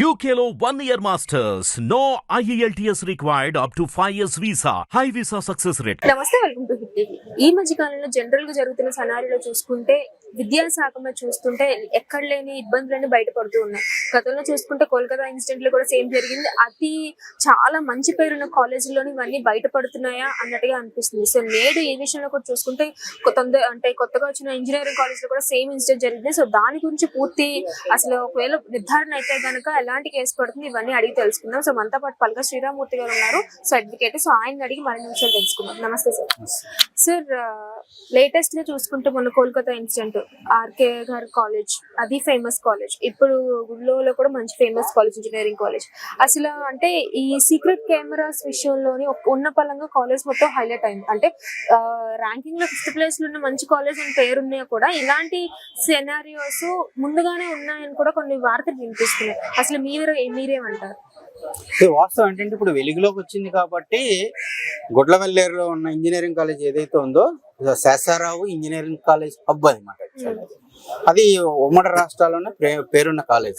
యూకేలో one year masters no IELTS required up to five years visa high visa success rate నమస్తే welcome to hit ఈ మధ్య కాలంలో జనరల్గా జరుగుతున్న సనారీలో చూసుకుంటే విద్యాశాఖ మీద చూస్తుంటే ఎక్కడ లేని ఇబ్బందులన్నీ బయటపడుతూ ఉన్నాయి. గతంలో చూసుకుంటే కోల్కతా ఇన్సిడెంట్లో కూడా సేమ్ జరిగింది. అది చాలా మంచి పేరున్న కాలేజీలోని ఇవన్నీ బయటపడుతున్నాయా అన్నట్టుగా అనిపిస్తుంది. సో నేడు ఈ విషయంలో కూడా చూసుకుంటే తొందర అంటే కొత్తగా వచ్చిన ఇంజనీరింగ్ కాలేజ్లో కూడా సేమ్ ఇన్సిడెంట్ జరిగింది. సో దాని గురించి పూర్తి అసలు ఒకవేళ నిర్ధారణ అయితే గనక ఎలాంటి కేసు పడుతుంది ఇవన్నీ అడిగి తెలుసుకుందాం. సో మనతో పాటు పల్క శ్రీరామూర్తి గారు ఉన్నారు. So advocate. సో ఆయన అడిగి మరిన్ని విషయాలు తెలుసుకుందాం. నమస్తే సార్. సార్ లేటెస్ట్గా చూసుకుంటే మొన్న Kolkata incident R K college అది ఫేమస్ కాలేజ్. ఇప్పుడు గుడిలో కూడా మంచి ఫేమస్ కాలేజ్ ఇంజనీరింగ్ కాలేజ్. అసలు అంటే ఈ సీక్రెట్ కెమెరాస్ విషయంలోని ఉన్న పలంగా కాలేజ్ మొత్తం హైలైట్ అయింది. అంటే ర్యాంకింగ్లో ఫిఫ్త్ ప్లేస్లో ఉన్న మంచి కాలేజ్ అని పేరున్నా కూడా ఇలాంటి సెనారియోస్ ముందుగానే ఉన్నాయని కూడా కొన్ని వార్తలు వినిపిస్తున్నాయి. అసలు మీరు మీరేమంటారు? వాస్తవం ఏంటంటే ఇప్పుడు వెలుగులోకి వచ్చింది కాబట్టి గుడ్లవల్లేరులో ఉన్న ఇంజనీరింగ్ కాలేజ్ ఏదైతే ఉందో శేషారావు ఇంజనీరింగ్ కాలేజ్ హబ్ అనమాట అది ఉమ్మడి రాష్ట్రాల్లోనే పే- పేరున్న కాలేజ్.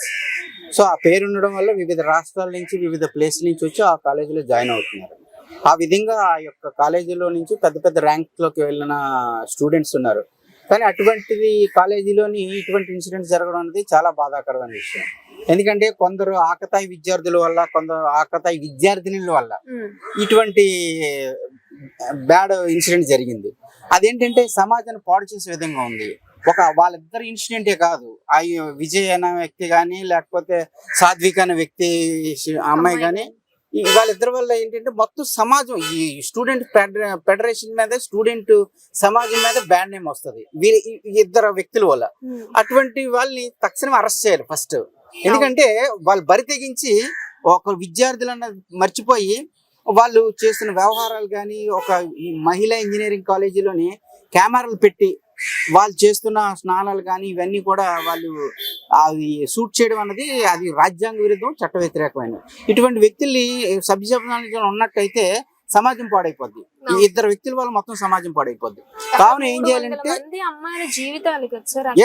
సో ఆ పేరు ఉండడం వల్ల వివిధ రాష్ట్రాల నుంచి వివిధ ప్లేస్ నుంచి వచ్చి ఆ కాలేజీలో జాయిన్ అవుతున్నారు. ఆ విధంగా ఆ యొక్క కాలేజీలో నుంచి పెద్ద పెద్ద ర్యాంక్లోకి వెళ్ళిన స్టూడెంట్స్ ఉన్నారు. కానీ అటువంటిది కాలేజీలోని ఇటువంటి ఇన్సిడెంట్స్ జరగడం అనేది చాలా బాధాకరమైన విషయం. ఎందుకంటే కొందరు ఆకతాయి విద్యార్థుల వల్ల కొందరు ఆకతాయి విద్యార్థినుల వల్ల ఇటువంటి బ్యాడ్ ఇన్సిడెంట్ జరిగింది. అదేంటంటే సమాజాన్ని పాడు చేసే విధంగా ఉంది. ఒక వాళ్ళిద్దరు ఇన్సిడెంటే కాదు. ఆ విజయ్ అనే వ్యక్తి కానీ లేకపోతే సాత్విక్ అనే వ్యక్తి అమ్మాయి కానీ వాళ్ళిద్దరి వల్ల ఏంటంటే మొత్తం సమాజం ఈ స్టూడెంట్ ఫెడరేషన్ మీద స్టూడెంట్ సమాజం మీద బ్యాడ్ నేమ్ వస్తుంది. వీరి ఇద్దరు వ్యక్తుల వల్ల. అటువంటి వాళ్ళని తక్షణం అరెస్ట్ చేయాలి ఫస్ట్. ఎందుకంటే వాళ్ళు బరి తెగించి ఒక విద్యార్థులన్న మర్చిపోయి వాళ్ళు చేస్తున్న వ్యవహారాలు కానీ ఒక మహిళా ఇంజనీరింగ్ కాలేజీలోని కెమెరాలు పెట్టి వాళ్ళు చేస్తున్న స్నానాలు కానీ ఇవన్నీ కూడా వాళ్ళు అది షూట్ చేయడం అన్నది అది రాజ్యాంగ విరుద్ధం చట్ట వ్యతిరేకమైన ఇటువంటి వ్యక్తుల్ని సభ్యసభ్యులు ఉన్నట్టయితే సమాజం పాడైపోద్ది. ఈ ఇద్దరు వ్యక్తుల వల్ల మొత్తం సమాజం పాడైపోద్ది. కావున ఏం చేయాలంటే అమ్మాయిల జీవితాలు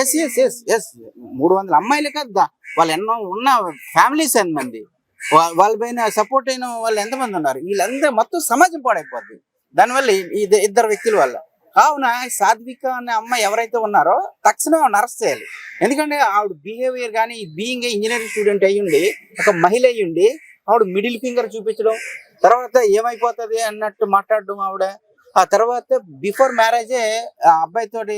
ఎస్ ఎస్ ఎస్ ఎస్ మూడు వందల అమ్మాయిలు కదా. వాళ్ళు ఎన్నో ఉన్న ఫ్యామిలీస్ మంది వా- వాళ్ళ పైన సపోర్ట్ అయిన వాళ్ళు ఎంతమంది ఉన్నారు? వీళ్ళందరూ మొత్తం సమాజం పాడైపోద్ది. దానివల్ల ఇద్దరు వ్యక్తుల వల్ల. కావున సాత్విక అనే అమ్మాయి ఎవరైతే ఉన్నారో తక్షణం అరెస్ట్ చేయాలి. ఎందుకంటే ఆవిడ బిహేవియర్ కానీ బీయింగ్ ఇంజనీరింగ్ స్టూడెంట్ అయ్యుండి ఒక మహిళ అయ్యుండి ఆవిడ మిడిల్ ఫింగర్ చూపించడం తర్వాత ఏమైపోతుంది అన్నట్టు మాట్లాడడం ఆవిడ. ఆ తర్వాత బిఫోర్ మ్యారేజే ఆ అబ్బాయి తోటి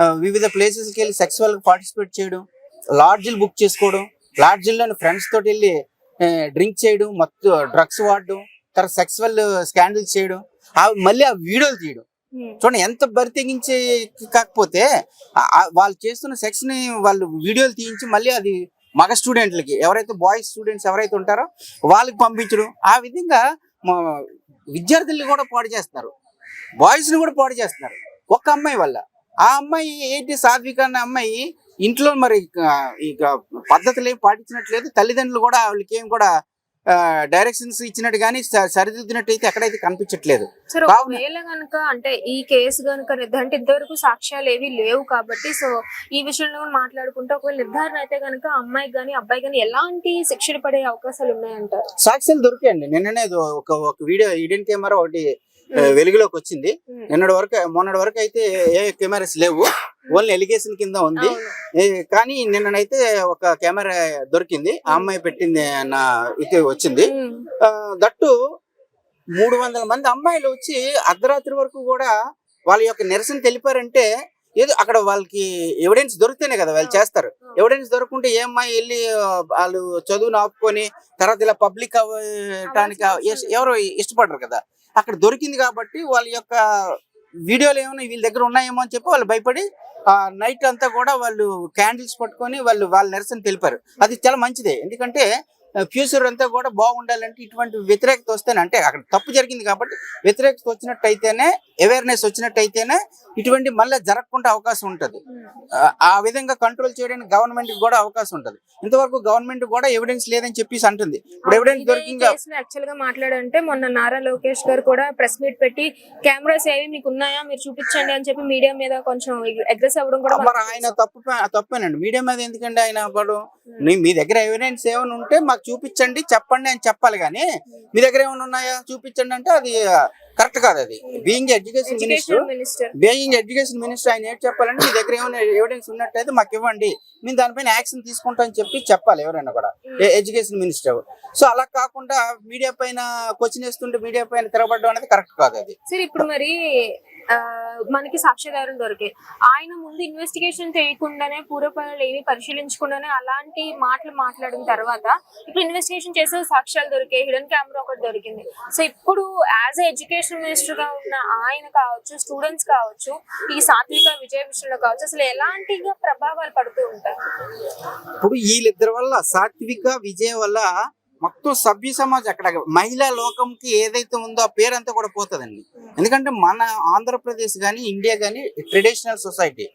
ఆ, వివిధ ప్లేసెస్కి వెళ్ళి సెక్సువల్ పార్టిసిపేట్ చేయడం లాడ్జిలు బుక్ చేసుకోవడం లాడ్జిల్లోని ఫ్రెండ్స్ తోటి వెళ్ళి డ్రింక్ చేయడం మొత్తం డ్రగ్స్ వాడడం తర్వాత సెక్సువల్ స్కాండిల్స్ చేయడం ఆ మళ్ళీ ఆ వీడియోలు తీయడం. చూడండి ఎంత బరి తెగించి కాకపోతే వాళ్ళు చేస్తున్న సెక్స్ని వాళ్ళు వీడియోలు తీయించి మళ్ళీ అది మగ స్టూడెంట్లకి ఎవరైతే బాయ్స్ స్టూడెంట్స్ ఎవరైతే ఉంటారో వాళ్ళకి పంపించడం. ఆ విధంగా మా విద్యార్థుల్ని కూడా పాడు చేస్తున్నారు. బాయ్స్ని కూడా పాడు చేస్తున్నారు. ఒక్క అమ్మాయి వల్ల. ఆ అమ్మాయి ఏంటి సాత్విక అన్న అమ్మాయి ఇంట్లో మరి ఇక పద్ధతులు ఏం పాటించినట్లేదు. తల్లిదండ్రులు కూడా వాళ్ళకి ఏం కూడా డైరెక్షన్స్ ఇచ్చినట్టు కానీ సరిదిద్దినట్టు అయితే ఎక్కడైతే కనిపించట్లేదు. ఒకవేళ గనుక అంటే ఈ కేసు గనుక నిర్ధారణ ఇంతవరకు సాక్ష్యాలు ఏవి లేవు కాబట్టి సో ఈ విషయంలో మాట్లాడుకుంటే ఒకవేళ నిర్ధారణ అయితే గనుక అమ్మాయికి గానీ అబ్బాయి గానీ ఎలాంటి శిక్షణ పడే అవకాశాలు ఉన్నాయంటారు? సాక్ష్యాలు దొరికాయండి. నిన్ననే ఒక ఒక వీడియో ఇడెన్ కెమెరా ఒకటి వెలుగులోకి వచ్చింది. నిన్నటి వరకు మొన్నటి వరకు అయితే ఏ కెమెరాస్ లేవు. ఓన్లీ ఎలిగేషన్ కింద ఉంది. కానీ నిన్ననైతే ఒక కెమెరా దొరికింది. ఆ అమ్మాయి పెట్టింది అన్న ఇది వచ్చింది. దట్టు మూడు వందల మంది అమ్మాయిలు వచ్చి అర్ధరాత్రి వరకు కూడా వాళ్ళ యొక్క నిరసన తెలిపారంటే ఏదో అక్కడ వాళ్ళకి ఎవిడెన్స్ దొరికితేనే కదా వాళ్ళు చేస్తారు. ఎవిడెన్స్ దొరకకుంటే ఏ అమ్మాయి వెళ్ళి వాళ్ళు చదువును ఆపుకొని తర్వాత ఇలా పబ్లిక్ అవ్వటానికి ఎవరు ఇష్టపడరు కదా. అక్కడ దొరికింది కాబట్టి వాళ్ళ యొక్క వీడియోలు ఏమైనా వీళ్ళ దగ్గర ఉన్నాయేమో అని చెప్పి వాళ్ళు భయపడి ఆ నైట్ అంతా కూడా వాళ్ళు క్యాండిల్స్ పట్టుకొని వాళ్ళు వాళ్ళ నిరసన తెలిపారు. అది చాలా మంచిదే. ఎందుకంటే ఫ్యూచర్ అంతా కూడా బాగుండాలంటే ఇటువంటి వ్యతిరేకత వస్తేనే అంటే అక్కడ తప్పు జరిగింది కాబట్టి వ్యతిరేకత వచ్చినట్టయితేనే అవేర్నెస్ వచ్చినట్టయితేనే ఇటువంటి మళ్ళీ జరగకుండా అవకాశం ఉంటుంది. ఆ- విధంగా కంట్రోల్ చేయడానికి గవర్నమెంట్ కూడా అవకాశం ఉంటుంది. ఇంతవరకు గవర్నమెంట్ కూడా ఎవిడెన్స్ లేదని చెప్పేసి అంటుంది. ఇప్పుడు ఎవిడెన్స్ దొరికింది? కేసులో యాక్చువల్గా మాట్లాడంటే మొన్న నారా లోకేష్ గారు కూడా ప్రెస్ మీట్ పెట్టి కెమెరాస్ ఏవి మీకు ఉన్నాయా? మీరు చూపించండి అని చెప్పి మీడియా మీద కొంచెం అగ్రెస్ అవ్వడం కూడా మరి ఆయన తప్పు తప్పేనండి. మీడియా మీద ఎందుకంటే ఆయన మీ- మీ దగ్గర ఎవిడెన్స్ ఏమైనా ఉంటే మాకు చూపించండి చెప్పండి అని చెప్పాలి కానీ మీ దగ్గర ఏమైనా ఉన్నాయా? చూపించండి అంటే అది కరెక్ట్ కాదు అది. Being education minister being education minister ఆయన ఏంటి చెప్పాలంటే మీ దగ్గర ఏమైనా ఎవిడెన్స్ ఉన్నట్టయితే మాకు ఇవ్వండి. మేము దానిపైన యాక్షన్ తీసుకుంటాం అని చెప్పి చెప్పాలి ఎవరైనా కూడా. ఎడ్యుకేషన్ మినిస్టర్ సో అలా కాకుండా మీడియా పైన క్వశ్చన్ వేస్తుంటే మీడియా పైన తిరగబడడం అనేది కరెక్ట్ కాదు అది. సరే ఇప్పుడు మరి మనకి సాక్ష్యాధారాలు దొరికాయి ఆయన ముందు ఇన్వెస్టిగేషన్ చేయకుండానే పూర్వపరాలు ఏమి పరిశీలించకుండానే అలాంటి మాటలు మాట్లాడిన తర్వాత ఇప్పుడు ఇన్వెస్టిగేషన్ చేసే సాక్ష్యాలు దొరికాయి హిడెన్ కెమెరా ఒకటి దొరికింది. సో ఇప్పుడు యాజ్ ఎడ్యుకేషన్ మినిస్టర్గా ఉన్న ఆయన కావచ్చు స్టూడెంట్స్ కావచ్చు ఈ సాత్విక విజయ విషయంలో కావచ్చు అసలు ఎలాంటి ప్రభావాలు పడుతూ ఉంటాయి? ఇప్పుడు వీళ్ళిద్దరి వల్ల సాత్విక విజయ వల్ల మొత్తం సభ్య సమాజం అక్కడ మహిళా లోకంకి ఏదైతే ఉందో ఆ పేరంతా కూడా పోతుందండి. ఎందుకంటే మన ఆంధ్రప్రదేశ్ గాని ఇండియా గాని ట్రెడిషనల్ సొసైటీ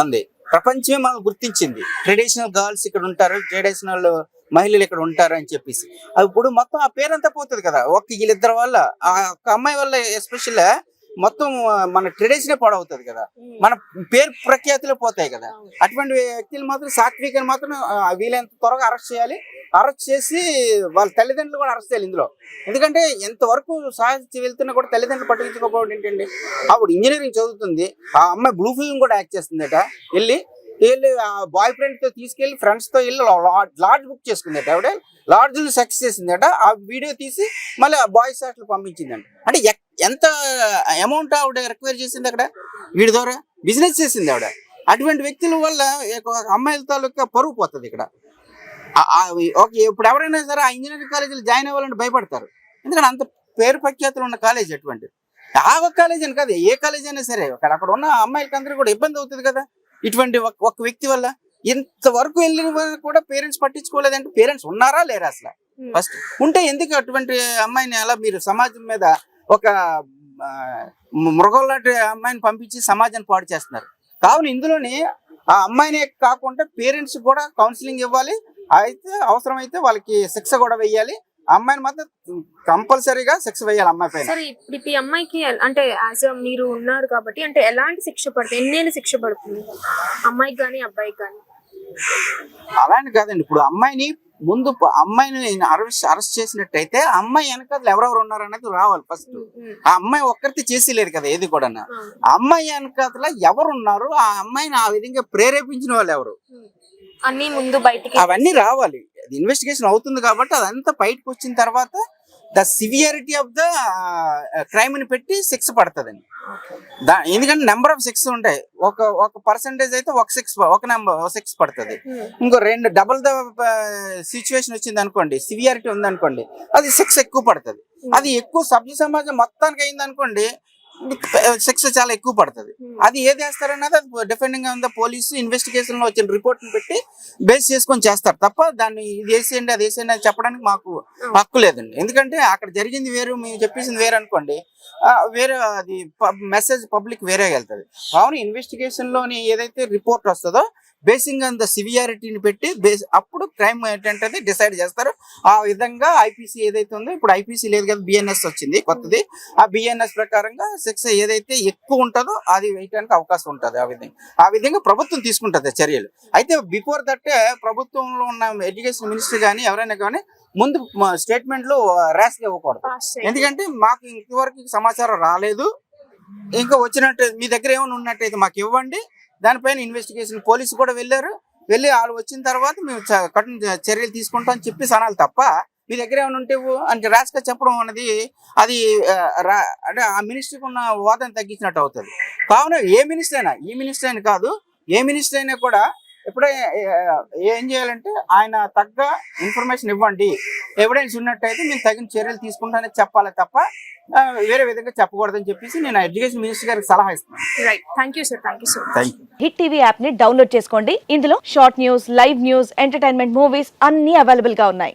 మంది. ప్రపంచమే మనం గుర్తించింది. ట్రెడిషనల్ గర్ల్స్ ఇక్కడ ఉంటారు ట్రెడిషనల్ మహిళలు ఇక్కడ ఉంటారు అని చెప్పేసి. ఇప్పుడు మొత్తం ఆ పేరంతా పోతుంది కదా. ఒక వీళ్ళిద్దరి వల్ల ఆ ఒక్క అమ్మాయి వల్ల ఎస్పెషల్ మొత్తం మన ట్రెడిషన్ పాడవుతుంది కదా. మన పేరు ప్రఖ్యాతులు పోతాయి కదా. అటువంటి వ్యక్తులు మాత్రం సాత్వికని మాత్రం వీలైనంత త్వరగా అరెస్ట్ చేయాలి. అరెస్ట్ చేసి వాళ్ళ తల్లిదండ్రులు కూడా అరెస్ట్ చేయాలి ఇందులో. ఎందుకంటే ఎంతవరకు సాధించి వెళ్తున్నా కూడా తల్లిదండ్రులు పట్టించుకోకపోవడం ఏంటండి అప్పుడు ఇంజనీరింగ్ చదువుతుంది ఆ అమ్మాయి బ్లూ ఫిల్మ్ కూడా యాక్ట్ చేస్తుందట. వెళ్ళి వెళ్ళి ఆ బాయ్ ఫ్రెండ్తో తీసుకెళ్ళి ఫ్రెండ్స్తో వెళ్ళి లాడ్జ్ బుక్ చేసుకుందట ఆవిడ. లాడ్జ్ సక్సెస్ చేసిందట. ఆ వీడియో తీసి మళ్ళీ ఆ బాయ్స్ హాస్టల్ పంపించిందంట. అంటే ఎక్- ఎంత అమౌంట్ ఆవిడ రిక్వైర్ చేసింది అక్కడ? వీడి ద్వారా? బిజినెస్ చేసింది ఆవిడ. అటువంటి వ్యక్తుల వల్ల అమ్మాయిల తాలూకా పరువు పోతుంది ఇక్కడ. ఓకే ఇప్పుడు ఎవరైనా సరే ఆ ఇంజనీరింగ్ కాలేజీలో జాయిన్ అవ్వాలంటే భయపడతారు. ఎందుకంటే అంత పేరు ప్రఖ్యాతులు ఉన్న కాలేజ్ అటువంటి ఆ ఒక కాలేజ్ అని కాదు ఏ కాలేజ్ అయినా సరే అక్కడ అక్కడ ఉన్న అమ్మాయిలకి అందరూ కూడా ఇబ్బంది అవుతుంది కదా. ఇటువంటి ఒక వ్యక్తి వల్ల ఇంతవరకు వెళ్ళిన వాళ్ళు కూడా పేరెంట్స్ పట్టించుకోలేదంటే పేరెంట్స్ ఉన్నారా లేరా అసలు? ఫస్ట్ ఉంటే ఎందుకు అటువంటి అమ్మాయిని అలా మీరు సమాజం మీద ఒక ఆ, మృగం లాంటి అమ్మాయిని పంపించి సమాజాన్ని పాడు చేస్తున్నారు? కావున ఇందులోని ఆ అమ్మాయినే కాకుండా పేరెంట్స్ కూడా కౌన్సిలింగ్ ఇవ్వాలి అయితే అవసరమైతే వాళ్ళకి శిక్ష కూడా వెయ్యాలి అమ్మాయిని మాత్రం కంపల్సరీగా శిక్ష వేయాలి అమ్మాయి పైన. సరే ఇప్పుడు ఈ అమ్మాయికి అంటే యాజ్ మీరు ఉన్నారు కాబట్టి అంటే ఎలాంటి శిక్ష పడుతుంది? ఎన్నేళ్ళు శిక్ష పడుతుంది? అమ్మాయికి కానీ అబ్బాయికి కానీ అలానే కాదండి. ఇప్పుడు అమ్మాయిని ముందు అమ్మాయిని అరెస్ట్ అరెస్ట్ చేసినట్టయితే అమ్మాయి వెనకాల ఎవరెవరు ఉన్నారు అనేది రావాలి ఫస్ట్ ఆ అమ్మాయి ఒక్కరితే చేసి లేదు కదా ఏది కూడా ఆ. అమ్మాయి వెనకాల ఎవరున్నారు? ఆ అమ్మాయిని ఆ విధంగా ప్రేరేపించిన వాళ్ళు ఎవరు? అన్ని ముందు బయటికి అవన్నీ రావాలి. ఇన్వెస్టిగేషన్ అవుతుంది కాబట్టి అదంతా బయటకు వచ్చిన తర్వాత ద సివియారిటీ ఆఫ్ ద క్రైమ్ని పెట్టి శిక్ష పడుతుందండి. దా ఎందుకంటే నెంబర్ ఆఫ్ సిక్స్ ఉంటాయి. ఒక ఒక పర్సంటేజ్ అయితే ఒక సిక్స్ ఒక నెంబర్ సిక్స్ పడుతుంది. Hmm. ఇంకో రెండు డబుల్ ద సిచ్యువేషన్ వచ్చింది అనుకోండి సివియారిటీ ఉంది అనుకోండి అది సిక్స్ ఎక్కువ పడుతుంది. అది ఎక్కువ సభ్య సమాజం మొత్తానికి అయింది అనుకోండి శిక్ష చాలా ఎక్కువ పడుతుంది. Hmm. అది ఏది వేస్తారన్నది అది డిఫెండింగ్ ఆన్ ద పోలీసు ఇన్వెస్టిగేషన్లో వచ్చిన రిపోర్ట్ని పెట్టి బేస్ చేసుకొని చేస్తారు తప్ప దాన్ని ఇది వేసేయండి అది వేసేయండి అని చెప్పడానికి మాకు హక్కు లేదండి. ఎందుకంటే అక్కడ జరిగింది వేరు మేము చెప్పేసింది వేరు అనుకోండి వేరే అది మెసేజ్ పబ్లిక్ వేరే వెళ్తుంది. కావున ఇన్వెస్టిగేషన్లోని ఏదైతే రిపోర్ట్ వస్తుందో బేసింగ్ ఆన్ ద సివియారిటీని పెట్టి బేస్ అప్పుడు క్రైమ్ ఏంటంటే డిసైడ్ చేస్తారు. ఆ విధంగా ఐపీసీ ఏదైతే ఉందో ఇప్పుడు ఐపీసీ లేదు కదా బిఎన్ఎస్ వచ్చింది కొత్తది. ఆ బిఎన్ఎస్ ప్రకారంగా శిక్ష ఏదైతే ఎక్కువ ఉంటుందో అది వేయడానికి అవకాశం ఉంటుంది ఆ విధంగా. ఆ విధంగా ప్రభుత్వం తీసుకుంటుంది చర్యలు. అయితే బిఫోర్ దట్టే ప్రభుత్వంలో ఉన్న ఎడ్యుకేషన్ మినిస్టర్ కానీ ఎవరైనా కానీ ముందు స్టేట్మెంట్లో ర్యాష్గా ఇవ్వకూడదు. ఎందుకంటే మాకు ఇంతవరకు సమాచారం రాలేదు. ఇంకా వచ్చినట్టు మీ దగ్గర ఏమైనా ఉన్నట్టయితే మాకు ఇవ్వండి. దానిపైన ఇన్వెస్టిగేషన్ పోలీసు కూడా వెళ్ళారు. వెళ్ళి వాళ్ళు వచ్చిన తర్వాత మేము కఠిన చర్యలు తీసుకుంటాం అని చెప్పి అనాలి తప్ప మీ దగ్గర ఏమైనా ఉంటే అని ర్యాష్గా చెప్పడం అనేది అది అంటే ఆ మినిస్టర్కి ఉన్న వాదన తగ్గించినట్టు అవుతుంది. కావున ఏ మినిస్టర్ అయినా ఈ మినిస్టర్ అయినా కాదు ఏ మినిస్టర్ అయినా కూడా ఎప్పుడే ఏం చేయాలంటే ఆయన తగ్గ ఇన్ఫర్మేషన్ ఇవ్వండి. ఎవిడెన్స్ ఉన్నట్టయితే మేము తగిన చర్యలు తీసుకుంటానని చెప్పాలి తప్ప వేరే విధంగా చెప్పకూడదని చెప్పేసి నేను ఎడ్యుకేషన్ మినిస్టర్ గారికి సలహా ఇస్తున్నాను. హిట్ టీవీ యాప్ని డౌన్లోడ్ చేసుకోండి. ఇందులో short news live news entertainment movies అన్ని అవైలబుల్గా ఉన్నాయి.